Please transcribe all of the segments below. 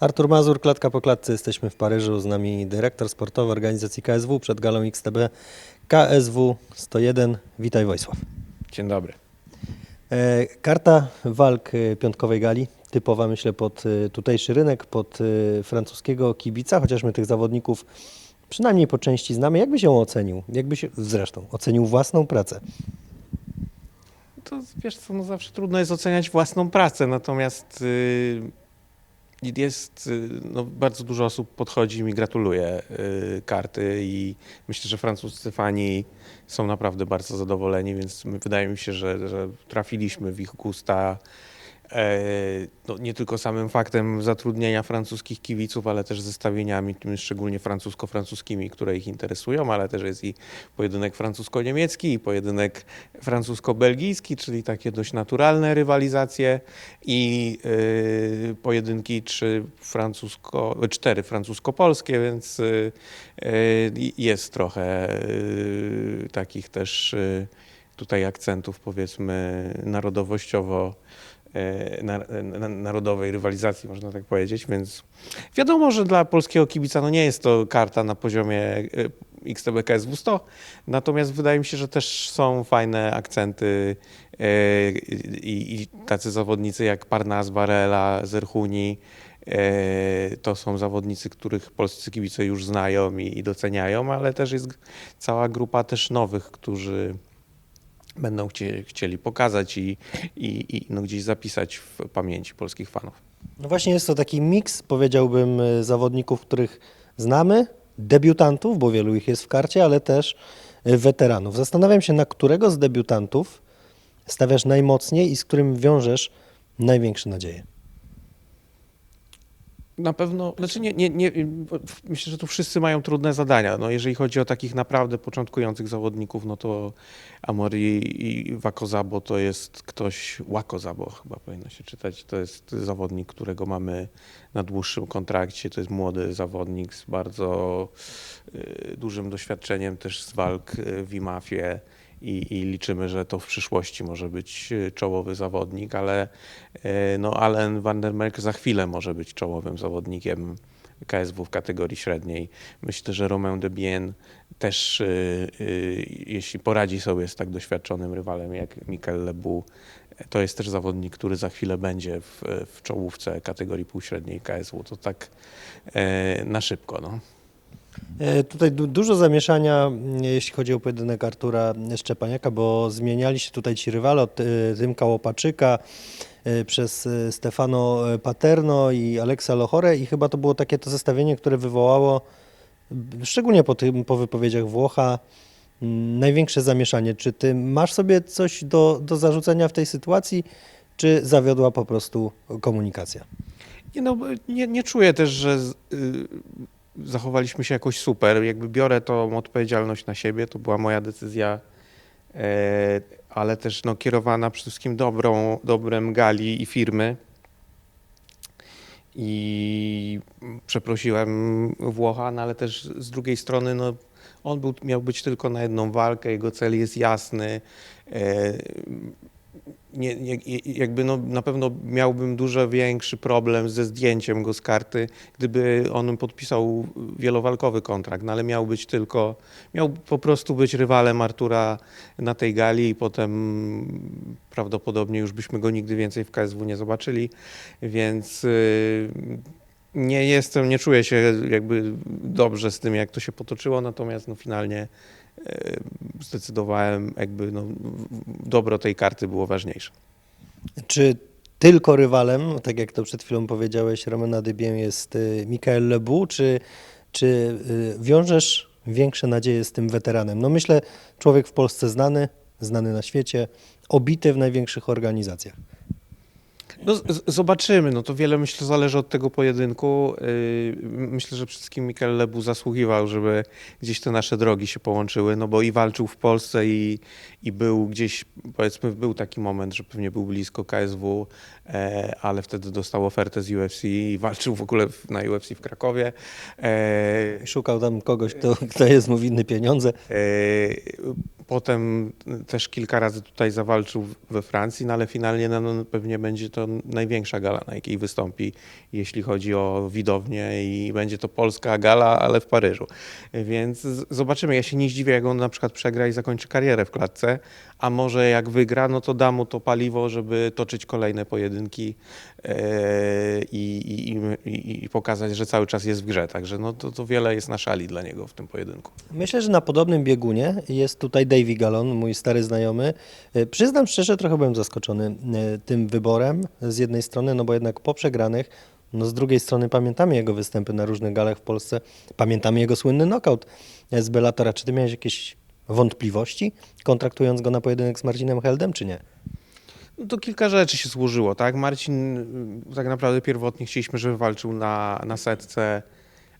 Artur Mazur, klatka po klatce. Jesteśmy w Paryżu. Z nami dyrektor sportowy organizacji KSW przed galą XTB. KSW 101. Witaj Wojsław. Dzień dobry. E, Karta walk e, piątkowej gali. Typowa myślę pod e, tutejszy rynek, pod francuskiego kibica, chociaż my tych zawodników przynajmniej po części znamy. Jak byś ją ocenił? Jakbyś zresztą ocenił własną pracę? To wiesz co, no zawsze trudno jest oceniać własną pracę, natomiast y, jest, y, no, bardzo dużo osób podchodzi i mi gratuluje y, karty i myślę, że francuscy fani są naprawdę bardzo zadowoleni, więc wydaje mi się, że, że trafiliśmy w ich gusta. E, no, nie tylko samym faktem zatrudnienia francuskich kibiców, ale też zestawieniami, szczególnie francusko-francuskimi, które ich interesują, ale też jest i pojedynek francusko-niemiecki i pojedynek francusko-belgijski, czyli takie dość naturalne rywalizacje i y, pojedynki trzy francusko, cztery francusko-polskie, więc y, jest trochę takich też tutaj akcentów powiedzmy narodowościowo e, na, na, narodowej rywalizacji, można tak powiedzieć, więc wiadomo, że dla polskiego kibica no nie jest to karta na poziomie e, XTB KSW 100, natomiast wydaje mi się, że też są fajne akcenty e, i, i tacy zawodnicy jak Parnas, Barela, Zerhuni, e, to są zawodnicy, których polscy kibice już znają i, i doceniają, ale też jest cała grupa też nowych, którzy będą chcie, chcieli pokazać i, i, i no gdzieś zapisać w pamięci polskich fanów. No właśnie jest to taki miks, powiedziałbym, e, zawodników, których znamy, debiutantów, bo wielu ich jest w karcie, ale też e, weteranów. Zastanawiam się, na którego z debiutantów stawiasz najmocniej i z którym wiążesz największe nadzieje. Na pewno, znaczy nie, nie, nie, myślę, że tu wszyscy mają trudne zadania. No jeżeli chodzi o takich naprawdę początkujących zawodników, no to Amori i Wakozabo to jest ktoś, Wakozabo chyba powinno się czytać, to jest zawodnik, którego mamy na dłuższym kontrakcie, to jest młody zawodnik z bardzo y, dużym doświadczeniem też z walk y, w IMAF-ie i, i liczymy, że to w przyszłości może być y, czołowy zawodnik, ale e, no Allen van der Merk za chwilę może być czołowym zawodnikiem KSW w kategorii średniej. Myślę, że Romain de Bien też, y, jeśli poradzi sobie z tak doświadczonym rywalem jak Mikel Lebu, to jest też zawodnik, który za chwilę będzie w, w czołówce kategorii półśredniej KSW. To tak e, na szybko. No. E, Tutaj du- dużo zamieszania, m, jeśli chodzi o pojedynek Artura Szczepaniaka, bo zmieniali się tutaj ci rywale od e, Tymka Łopaczyka e, przez Stefano Paterno i Aleksa Lohore i chyba to było takie to zestawienie, które wywołało, szczególnie po, tym, po wypowiedziach Włocha, największe zamieszanie. Czy ty masz sobie coś do, do zarzucenia w tej sytuacji, czy zawiodła po prostu komunikacja? Nie, no, nie, nie czuję też, że y, zachowaliśmy się jakoś super. Jakby biorę tą odpowiedzialność na siebie, to była moja decyzja, e, ale też no, kierowana przede wszystkim dobrą, dobrem gali i firmy. I przeprosiłem Włocha, no, ale też z drugiej strony no, on był, miał być tylko na jedną walkę, jego cel jest jasny. Nie, nie, jakby no, na pewno miałbym dużo większy problem ze zdjęciem go z karty, gdyby on podpisał wielowalkowy kontrakt, no ale miał być tylko, miał po prostu być rywalem Artura na tej gali i potem prawdopodobnie już byśmy go nigdy więcej w KSW nie zobaczyli, więc y, nie jestem, nie czuję się jakby dobrze z tym, jak to się potoczyło, natomiast no finalnie zdecydowałem jakby no, dobro tej karty było ważniejsze. Czy tylko rywalem, tak jak to przed chwilą powiedziałeś, Romana Dybien jest y, Mikael Lebu, czy, czy y, wiążesz większe nadzieje z tym weteranem? No myślę, człowiek w Polsce znany, znany na świecie, obity w największych organizacjach. No, zobaczymy. No to wiele myślę zależy od tego pojedynku. Yy, Myślę, że przede wszystkim Mikel Lebu zasługiwał, żeby gdzieś te nasze drogi się połączyły, no bo i walczył w Polsce i, i był gdzieś, powiedzmy, był taki moment, że pewnie był blisko KSW, e, ale wtedy dostał ofertę z UFC i walczył w ogóle w- na UFC w Krakowie. E, Szukał tam kogoś, kto, kto jest mu winny pieniądze. E, Potem też kilka razy tutaj zawalczył we Francji, no ale finalnie no, no, pewnie będzie to największa gala, na jakiej wystąpi, jeśli chodzi o widownię i będzie to polska gala, ale w Paryżu. Więc zobaczymy. Ja się nie zdziwię, jak on na przykład przegra i zakończy karierę w klatce, a może jak wygra, no to da mu to paliwo, żeby toczyć kolejne pojedynki e, i, i, i, i pokazać, że cały czas jest w grze. Także no to, to wiele jest na szali dla niego w tym pojedynku. Myślę, że na podobnym biegunie jest tutaj Davy Gallon, mój stary znajomy. E, Przyznam szczerze, trochę byłem zaskoczony e, tym wyborem z jednej strony, no bo jednak po przegranych, no z drugiej strony pamiętamy jego występy na różnych galach w Polsce, pamiętamy jego słynny knockout z Bellatora. Czy ty miałeś jakieś wątpliwości, kontraktując go na pojedynek z Marcinem Heldem, czy nie? No to kilka rzeczy się złożyło, tak? Marcin, y, tak naprawdę pierwotnie chcieliśmy, żeby walczył na, na setce,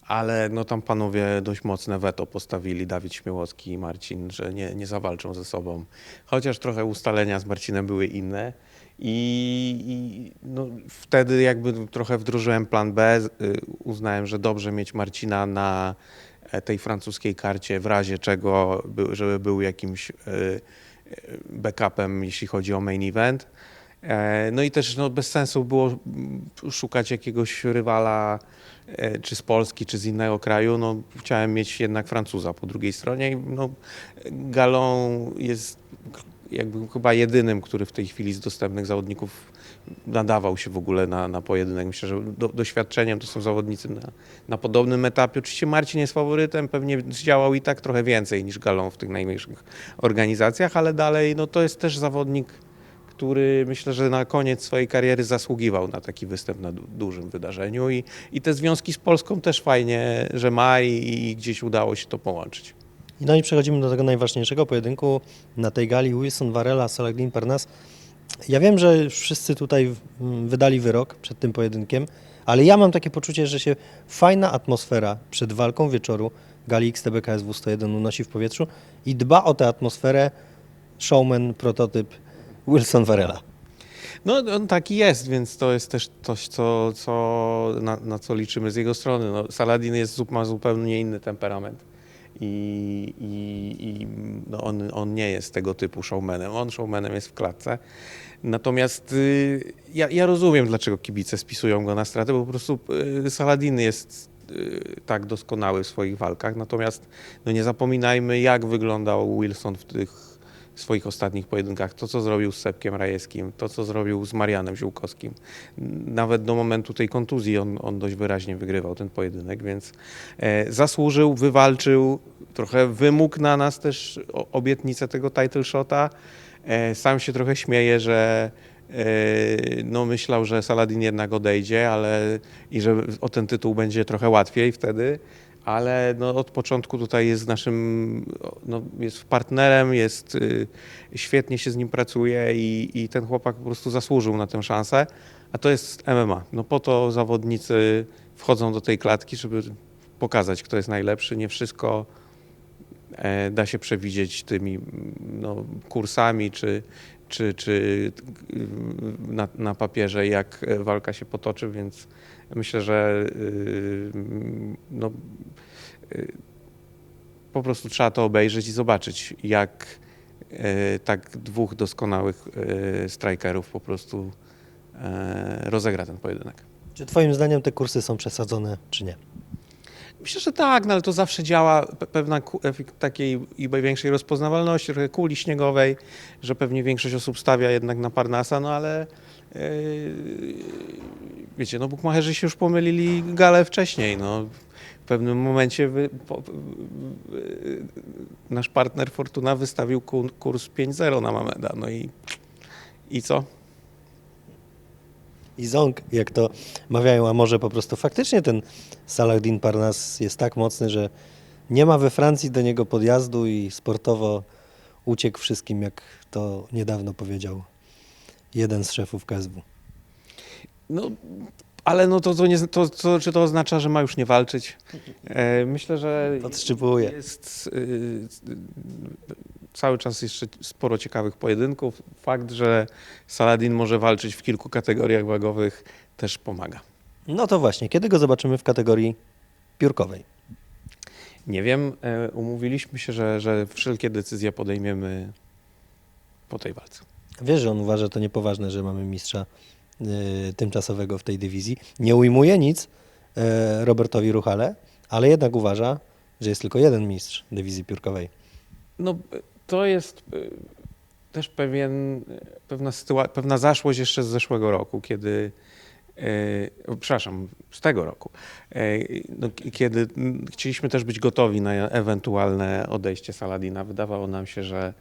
ale no tam panowie dość mocne weto postawili, Dawid Śmiałowski i Marcin, że nie, nie zawalczą ze sobą. Chociaż trochę ustalenia z Marcinem były inne. I, i no, wtedy jakby trochę wdrożyłem plan B. y, Uznałem, że dobrze mieć Marcina na e, tej francuskiej karcie, w razie czego, by- żeby był jakimś y, y, backupem, jeśli chodzi o main event. E, No i też no, bez sensu było szukać jakiegoś rywala e, czy z Polski, czy z innego kraju. No, chciałem mieć jednak Francuza po drugiej stronie. No, Galon jest jakby chyba jedynym, który w tej chwili z dostępnych zawodników nadawał się w ogóle na, na pojedynek. Myślę, że do, doświadczeniem to są zawodnicy na, na podobnym etapie. Oczywiście Marcin jest faworytem, pewnie zdziałał i tak trochę więcej niż Galon w tych najmniejszych organizacjach, ale dalej no, to jest też zawodnik, który myślę, że na koniec swojej kariery zasługiwał na taki występ na du- dużym wydarzeniu i, i te związki z Polską też fajnie, że ma i, i gdzieś udało się to połączyć. No i przechodzimy do tego najważniejszego pojedynku na tej gali Wilson Varela, Saladin Parnas. Ja wiem, że wszyscy tutaj mm, wydali wyrok przed tym pojedynkiem, ale ja mam takie poczucie, że się fajna atmosfera przed walką wieczoru gali XTB KSW 101 unosi w powietrzu i dba o tę atmosferę showman, prototyp Wilson Varela. No on taki jest, więc to jest też coś, co, co, na, na co liczymy z jego strony. No, Saladin jest, ma zupełnie inny temperament i, i, i no on, on nie jest tego typu showmanem. On showmanem jest w klatce. Natomiast y, ja, ja rozumiem, dlaczego kibice spisują go na stratę, bo po prostu y, Saladin jest y, tak doskonały w swoich walkach. Natomiast no nie zapominajmy, jak wyglądał Wilson w tych swoich ostatnich pojedynkach. To, co zrobił z Sepkiem Rajewskim, to, co zrobił z Marianem Ziółkowskim. Nawet do momentu tej kontuzji on, on dość wyraźnie wygrywał ten pojedynek, więc e, zasłużył, wywalczył, trochę wymógł na nas też obietnicę tego title shota. E, sam się trochę śmieje, że no myślał, że Saladin jednak odejdzie, ale i że o ten tytuł będzie trochę łatwiej wtedy ale no, od początku tutaj jest naszym, no, jest partnerem, jest, y, świetnie się z nim pracuje i, i ten chłopak po prostu zasłużył na tę szansę, a to jest MMA. No po to zawodnicy wchodzą do tej klatki, żeby pokazać, kto jest najlepszy. Nie wszystko e, da się przewidzieć tymi no, kursami czy, czy, czy y, na, na papierze, jak e, walka się potoczy, więc myślę, że y, no, y, po prostu trzeba to obejrzeć i zobaczyć, jak y, tak dwóch doskonałych y, strajkerów po prostu e, rozegra ten pojedynek. Czy twoim zdaniem te kursy są przesadzone, czy nie? Myślę, że tak, no ale to zawsze działa pe- pewna efekt takiej i większej rozpoznawalności, trochę kuli śniegowej, że pewnie większość osób stawia jednak na Parnasa, no ale yy, wiecie, no bukmacherzy się już pomylili galę wcześniej, no. W pewnym momencie wy, po, nasz partner Fortuna wystawił ku- kurs 5-0 na Mameda, no i, i co? I ząg, jak to mawiają, a może po prostu faktycznie ten Saladin Parnas jest tak mocny, że nie ma we Francji do niego podjazdu i sportowo uciekł wszystkim, jak to niedawno powiedział jeden z szefów KSW. No, ale no to, to, nie, to, to, czy to oznacza, że ma już nie walczyć? E, myślę, że Podszczypuje. jest y, cały czas jeszcze sporo ciekawych pojedynków. Fakt, że Saladin może walczyć w kilku kategoriach wagowych też pomaga. No to właśnie, kiedy go zobaczymy w kategorii piórkowej? Nie wiem, e, umówiliśmy się, że, że wszelkie decyzje podejmiemy po tej walce. Wiesz, że on uważa to niepoważne, że mamy mistrza y, tymczasowego w tej dywizji. Nie ujmuje nic y, Robertowi Ruchale, ale jednak uważa, że jest tylko jeden mistrz dywizji piórkowej. No, to jest y, też pewien, pewna, sytua- pewna zaszłość jeszcze z zeszłego roku, kiedy, y, o, przepraszam, z tego roku, y, no, kiedy chcieliśmy też być gotowi na ewentualne odejście Saladina. Wydawało nam się, że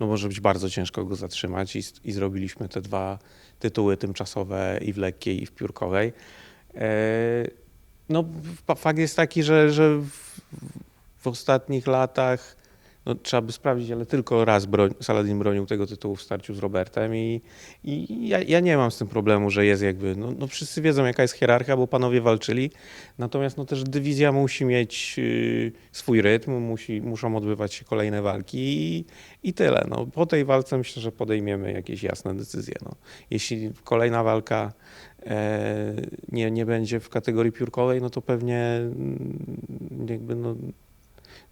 no, może być bardzo ciężko go zatrzymać i, i zrobiliśmy te dwa tytuły tymczasowe i w lekkiej i w piórkowej. Y, No, fa- fakt jest taki, że, że w, w ostatnich latach no, trzeba by sprawdzić, ale tylko raz broń, Saladin bronił tego tytułu w starciu z Robertem i, i ja, ja nie mam z tym problemu, że jest jakby, no, no wszyscy wiedzą jaka jest hierarchia, bo panowie walczyli, natomiast no też dywizja musi mieć y, swój rytm, musi, muszą odbywać się kolejne walki i, i tyle. No, po tej walce myślę, że podejmiemy jakieś jasne decyzje. No. Jeśli kolejna walka e, nie, nie będzie w kategorii piórkowej, no to pewnie mm, jakby no,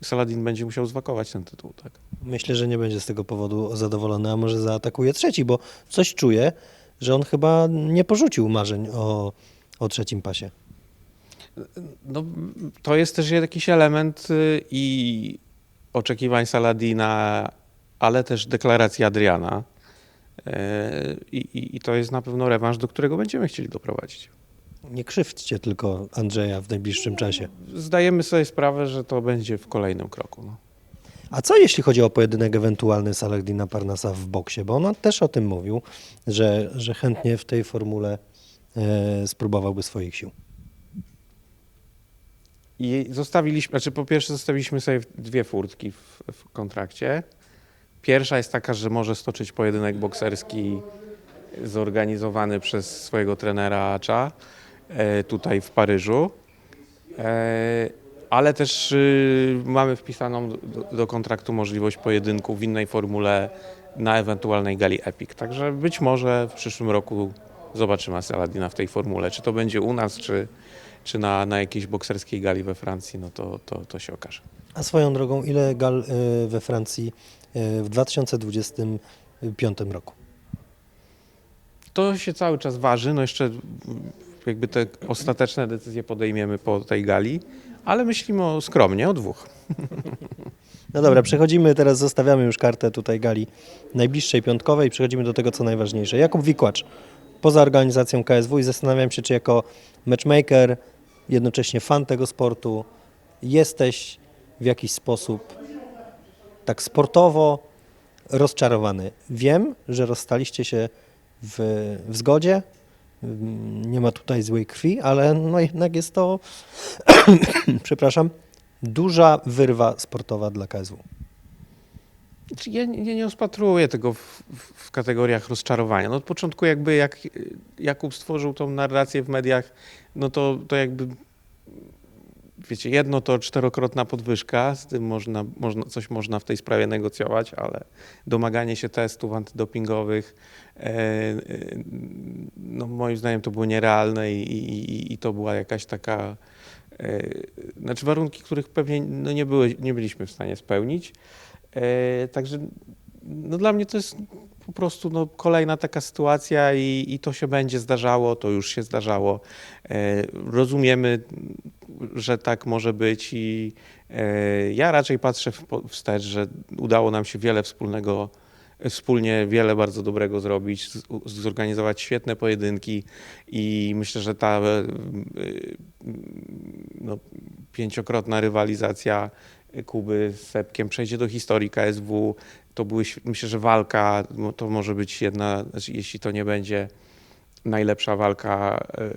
Saladin będzie musiał zwakować ten tytuł, tak? Myślę, że nie będzie z tego powodu zadowolony, a może zaatakuje trzeci, bo coś czuje, że on chyba nie porzucił marzeń o, o trzecim pasie. No, to jest też jakiś element y, i oczekiwań Saladina, ale też deklaracji Adriana. E, I, i, I to jest na pewno rewanż, do którego będziemy chcieli doprowadzić. Nie krzywdźcie tylko Andrzeja w najbliższym czasie. Zdajemy sobie sprawę, że to będzie w kolejnym kroku. No. A co jeśli chodzi o pojedynek ewentualny Saladina Parnasa w boksie? Bo on też o tym mówił, że, że chętnie w tej formule e, spróbowałby swoich sił. I zostawiliśmy, znaczy po pierwsze zostawiliśmy sobie dwie furtki w, w kontrakcie. Pierwsza jest taka, że może stoczyć pojedynek bokserski zorganizowany przez swojego trenera Acza tutaj w Paryżu. E, ale też y, mamy wpisaną do, kontraktu możliwość pojedynku w innej formule na ewentualnej gali Epic. Także być może w przyszłym roku zobaczymy Saladina w tej formule. Czy to będzie u nas, czy, czy na, na jakiejś bokserskiej gali we Francji, no to, to, to się okaże. A swoją drogą, ile gal e, we Francji e, w 2025 roku? To się cały czas waży, no jeszcze jakby te ostateczne decyzje podejmiemy po tej gali, ale myślimy o, skromnie o dwóch. No dobra, przechodzimy teraz, zostawiamy już kartę tutaj gali najbliższej piątkowej przechodzimy do tego, co najważniejsze. Jakub Wikłacz, poza organizacją KSW i zastanawiam się, czy jako matchmaker, jednocześnie fan tego sportu, jesteś w jakiś sposób tak sportowo rozczarowany. Wiem, że rozstaliście się w, w zgodzie, nie ma tutaj złej krwi, ale no jednak jest to, przepraszam, duża wyrwa sportowa dla KSW. Znaczy, Ja nie, nie rozpatruję tego w, w, kategoriach rozczarowania. No od początku jakby jak Jakub stworzył tą narrację w mediach, no to, to jakby wiecie, jedno to czterokrotna podwyżka, z tym można, można, coś można w tej sprawie negocjować, ale domaganie się testów antydopingowych, e, e, no moim zdaniem to było nierealne i, i, i to była jakaś taka, e, znaczy warunki, których pewnie no nie, były, nie byliśmy w stanie spełnić. Także no dla mnie to jest po prostu no, kolejna taka sytuacja i, i to się będzie zdarzało, to już się zdarzało. E, Rozumiemy, że tak może być i e, ja raczej patrzę wstecz, że udało nam się wiele wspólnego, wspólnie wiele bardzo dobrego zrobić, zorganizować świetne pojedynki i myślę, że ta e, no, pięciokrotna rywalizacja Kuby z Sepkiem przejdzie do historii KSW. To były, myślę, że walka to może być jedna, znaczy, jeśli to nie będzie najlepsza walka e,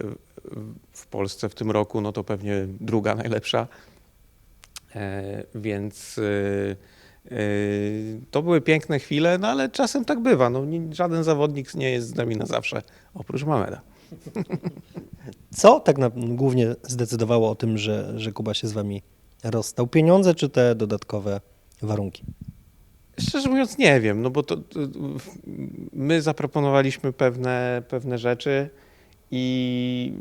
w Polsce w tym roku, no to pewnie druga najlepsza. E, Więc e, to były piękne chwile, no ale czasem tak bywa. No, żaden zawodnik nie jest z nami na zawsze, oprócz Mameda. Co tak na, głównie zdecydowało o tym, że, że Kuba się z wami rozstał? Pieniądze czy te dodatkowe warunki? Szczerze mówiąc, nie wiem, no bo to, to my zaproponowaliśmy pewne, pewne rzeczy i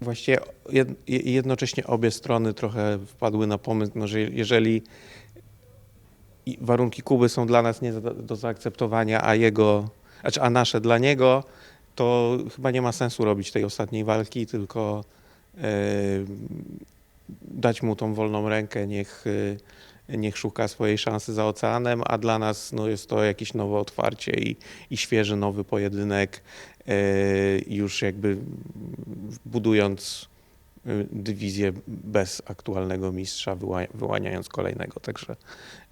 właściwie jed- jednocześnie obie strony trochę wpadły na pomysł, no, że jeżeli warunki Kuby są dla nas nie do, zaakceptowania, a jego, znaczy, a nasze dla niego, to chyba nie ma sensu robić tej ostatniej walki, tylko e, dać mu tą wolną rękę, niech, e, niech szuka swojej szansy za oceanem, a dla nas no, jest to jakieś nowe otwarcie i, i świeży nowy pojedynek, e, już jakby budując e, dywizję bez aktualnego mistrza, wyła- wyłaniając kolejnego. Także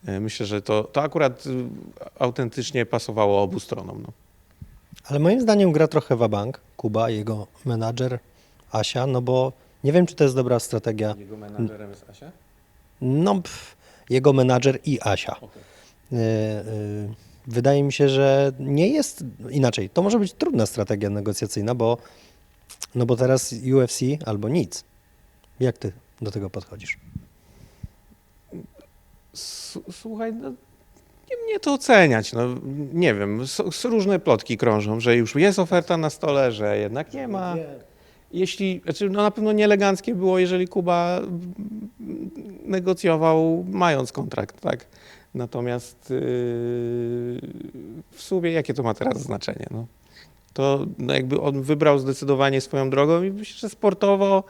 e, myślę, że to, to akurat e, autentycznie pasowało obu stronom. No. Ale moim zdaniem gra trochę wabank, Kuba, jego menadżer, Asia, no bo nie wiem, czy to jest dobra strategia. Jego menadżerem jest Asia? No, pff, jego menadżer i Asia. Y, y, Wydaje mi się, że nie jest inaczej. To może być trudna strategia negocjacyjna, bo, no bo teraz UFC albo nic. Jak ty do tego podchodzisz? S- Słuchaj, no, nie mnie to oceniać. No, nie wiem, s- różne plotki krążą, że już jest oferta na stole, że jednak nie ma. Jeśli, znaczy no na pewno nieeleganckie było, jeżeli Kuba negocjował mając kontrakt, tak? Natomiast yy, w sumie jakie to ma teraz znaczenie? No? To no jakby on wybrał zdecydowanie swoją drogą i myślę, że sportowo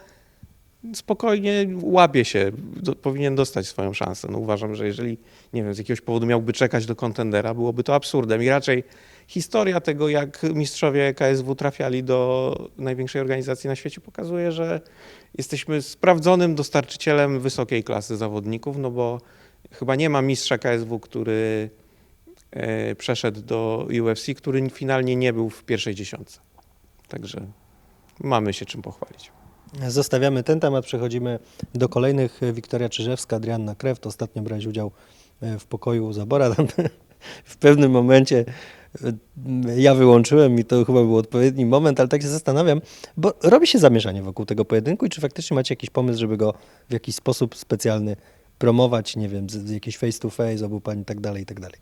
spokojnie łapie się, do, powinien dostać swoją szansę. No uważam, że jeżeli, nie wiem, z jakiegoś powodu miałby czekać do kontendera, byłoby to absurdem i raczej historia tego, jak mistrzowie KSW trafiali do największej organizacji na świecie pokazuje, że jesteśmy sprawdzonym dostarczycielem wysokiej klasy zawodników, no bo chyba nie ma mistrza KSW, który e, przeszedł do UFC, który finalnie nie był w pierwszej dziesiątce. Także mamy się czym pochwalić. Zostawiamy ten temat, przechodzimy do kolejnych. Wiktoria Czyżewska, Adrianna Kreft. Ostatnio brałeś udział e, w pokoju Zabora. W pewnym momencie e, ja wyłączyłem i to chyba był odpowiedni moment, ale tak się zastanawiam, bo robi się zamieszanie wokół tego pojedynku i czy faktycznie macie jakiś pomysł, żeby go w jakiś sposób specjalny promować, nie wiem, z, jakiś face to face, obu pań i tak dalej, i tak dalej.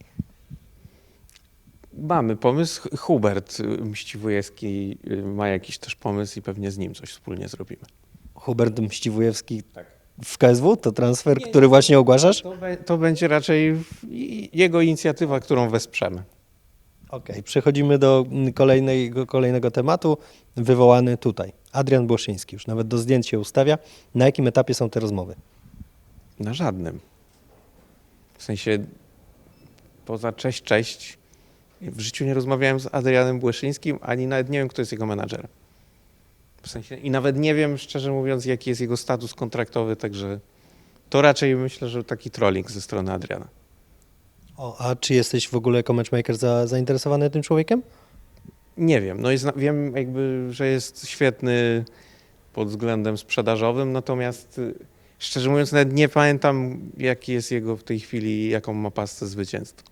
Mamy pomysł. Hubert y, Mściwujewski y, ma jakiś też pomysł i pewnie z nim coś wspólnie zrobimy. Hubert Mściwujewski Tak. W KSW to transfer, Nie, który nie. właśnie ogłaszasz? To, to będzie raczej jego inicjatywa, którą wesprzemy. Okej, przechodzimy do kolejnego, kolejnego tematu, wywołany tutaj. Adrian Błoszyński, już nawet do zdjęć się ustawia. Na jakim etapie są te rozmowy? Na żadnym. W sensie poza cześć, cześć. W życiu nie rozmawiałem z Adrianem Błeszyńskim, ani nawet nie wiem, kto jest jego menadżerem. W sensie, I nawet nie wiem, szczerze mówiąc, jaki jest jego status kontraktowy, także to raczej myślę, że taki trolling ze strony Adriana. O, a czy jesteś w ogóle jako matchmaker za, zainteresowany tym człowiekiem? Nie wiem, no jest, wiem jakby, że jest świetny pod względem sprzedażowym, natomiast y, szczerze mówiąc nawet nie pamiętam jaki jest jego w tej chwili, jaką ma pasę zwycięstw.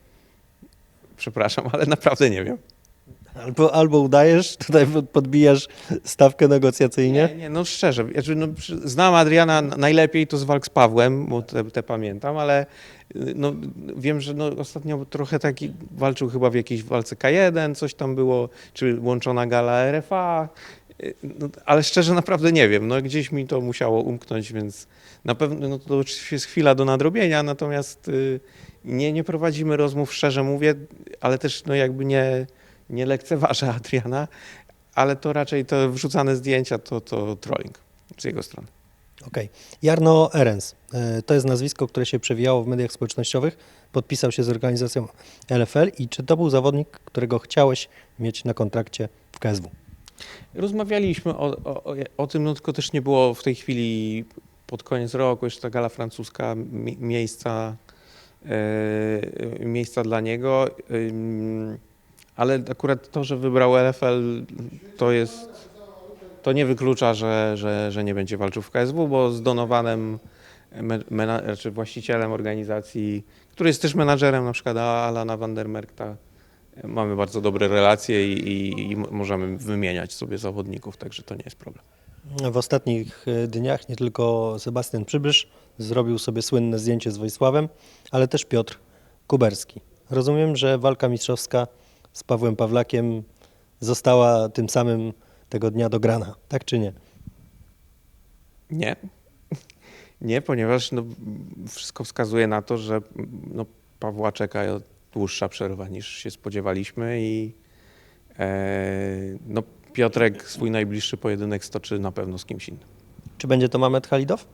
Przepraszam, ale naprawdę nie wiem. Albo, albo udajesz, tutaj pod- podbijasz stawkę negocjacyjnie? Nie, nie no szczerze, znaczy, no, znam Adriana najlepiej to z walk z Pawłem, bo te, te pamiętam, ale y, no, wiem, że no, ostatnio trochę taki walczył chyba w jakiejś walce K1, coś tam było, czy łączona gala RFA, y, no, ale szczerze naprawdę nie wiem, no gdzieś mi to musiało umknąć, więc na pewno no, to oczywiście jest chwila do nadrobienia, natomiast y, nie, nie prowadzimy rozmów, szczerze mówię, ale też no jakby nie, nie lekceważę Adriana, ale to raczej te wrzucane zdjęcia to, to trolling z jego strony. Okej. Jarno Erens, e, to jest nazwisko, które się przewijało w mediach społecznościowych. Podpisał się z organizacją LFL i czy to był zawodnik, którego chciałeś mieć na kontrakcie w KSW? Rozmawialiśmy o, o, o- tym, no tylko też nie było w tej chwili pod koniec roku jeszcze ta gala francuska mi, miejsca, e, miejsca dla niego, ym, ale akurat to, że wybrał LFL to jest, to nie wyklucza, że, że, że nie będzie walczył w KSW, bo z Donowanem, mena, znaczy właścicielem organizacji, który jest też menadżerem na przykład Alana Vandermerkta, Mamy bardzo dobre relacje i, i, i możemy wymieniać sobie zawodników, także to nie jest problem. W ostatnich e, dniach nie tylko Sebastian Przybysz zrobił sobie słynne zdjęcie z Wojsławem, ale też Piotr Kuberski. Rozumiem, że walka mistrzowska z Pawłem Pawlakiem została tym samym tego dnia dograna, tak czy nie? Nie. Nie, ponieważ no, wszystko wskazuje na to, że no, Pawła czeka dłuższa przerwa niż się spodziewaliśmy i e, no, Piotrek swój najbliższy pojedynek stoczy na pewno z kimś innym. Czy będzie to Mamet Halidow?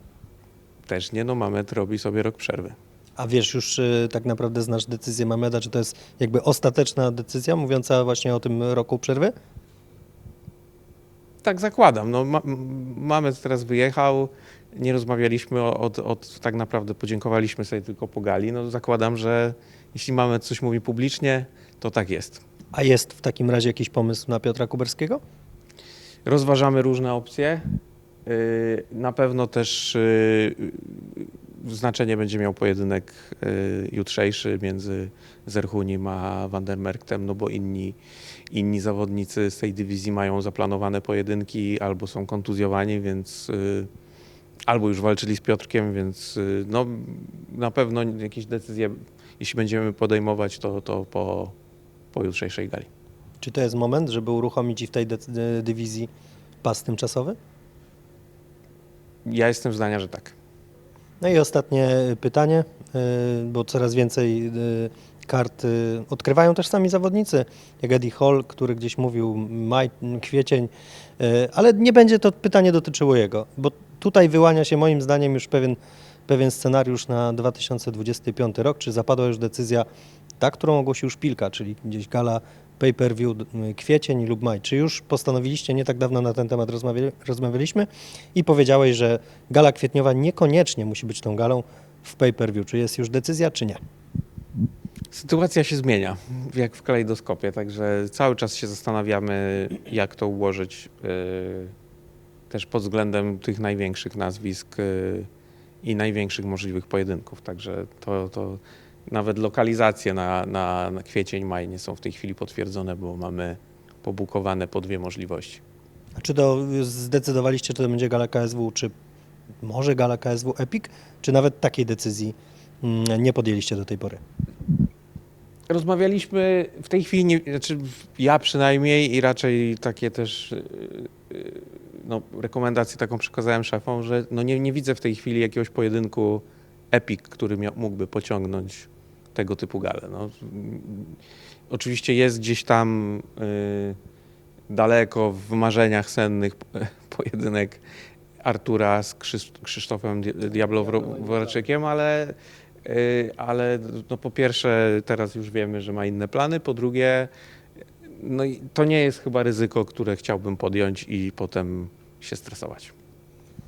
Też nie, no Mamet robi sobie rok przerwy. A wiesz już y, tak naprawdę znasz decyzję Mameda, czy to jest jakby ostateczna decyzja mówiąca właśnie o tym roku przerwy? Tak zakładam. No, ma, Mamet teraz wyjechał, nie rozmawialiśmy o- od, od, tak naprawdę podziękowaliśmy sobie tylko po gali. No, zakładam, że jeśli Mamet coś mówi publicznie, to tak jest. A jest w takim razie jakiś pomysł na Piotra Kuberskiego? Rozważamy różne opcje. Yy, Na pewno też yy, znaczenie będzie miał pojedynek yy, jutrzejszy między Zerchunim a Vandermerktem, no bo inni, inni zawodnicy z tej dywizji mają zaplanowane pojedynki albo są kontuzjowani, więc yy, albo już walczyli z Piotrkiem, więc yy, no, na pewno jakieś decyzje, jeśli będziemy podejmować, to, to po, po jutrzejszej gali. Czy to jest moment, żeby uruchomić w tej y, dywizji pas tymczasowy? Ja jestem zdania, że tak. No i ostatnie pytanie, y, bo coraz więcej y, kart y, odkrywają też sami zawodnicy, jak Eddie Hall, który gdzieś mówił maj, kwiecień, ale nie będzie to pytanie dotyczyło jego, bo tutaj wyłania się moim zdaniem już pewien, pewien scenariusz na 2025 rok, czy zapadła już decyzja ta, którą ogłosił Szpilka, czyli gdzieś gala pay-per-view y, kwiecień lub maj. Czy już postanowiliście, nie tak dawno na ten temat rozmawiali, rozmawialiśmy i powiedziałeś, że gala kwietniowa niekoniecznie musi być tą galą w pay-per-view. Czy jest już decyzja, czy nie? Sytuacja się zmienia, jak w kalejdoskopie, także cały czas się zastanawiamy, jak to ułożyć yy, też pod względem tych największych nazwisk yy, i największych możliwych pojedynków. Także to, to nawet lokalizacje na, na, na kwiecień, maj nie są w tej chwili potwierdzone, bo mamy pobukowane po dwie możliwości. A czy to zdecydowaliście, czy to będzie gala KSW, czy może gala KSW Epic, czy nawet takiej decyzji mm, nie podjęliście do tej pory? Rozmawialiśmy w tej chwili, nie, znaczy ja przynajmniej i raczej takie też yy, yy, no, rekomendację taką przekazałem szefom, że no nie, nie widzę w tej chwili jakiegoś pojedynku epic, który mógłby pociągnąć tego typu galę. No, oczywiście jest gdzieś tam yy, daleko w marzeniach sennych pojedynek Artura z Krzysz- Krzysztofem Di- Diablow-Woraczykiem, ale Y, ale no po pierwsze teraz już wiemy, że ma inne plany, po drugie no to nie jest chyba ryzyko, które chciałbym podjąć i potem się stresować.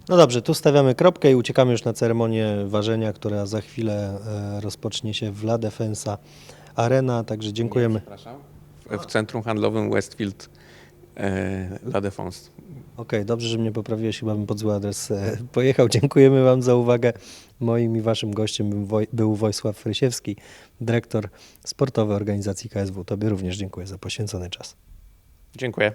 No dobrze, tu stawiamy kropkę i uciekamy już na ceremonię ważenia, która za chwilę e, rozpocznie się w La Defensa Arena, także dziękujemy. W, w centrum handlowym Westfield e, La Défense. Okej, dobrze, że mnie poprawiłeś, chyba bym pod zły adres e, pojechał. Dziękujemy Wam za uwagę. Moim i Waszym gościem był Woj- był Wojsław Frysiewski, dyrektor sportowy organizacji KSW. Tobie również dziękuję za poświęcony czas. Dziękuję.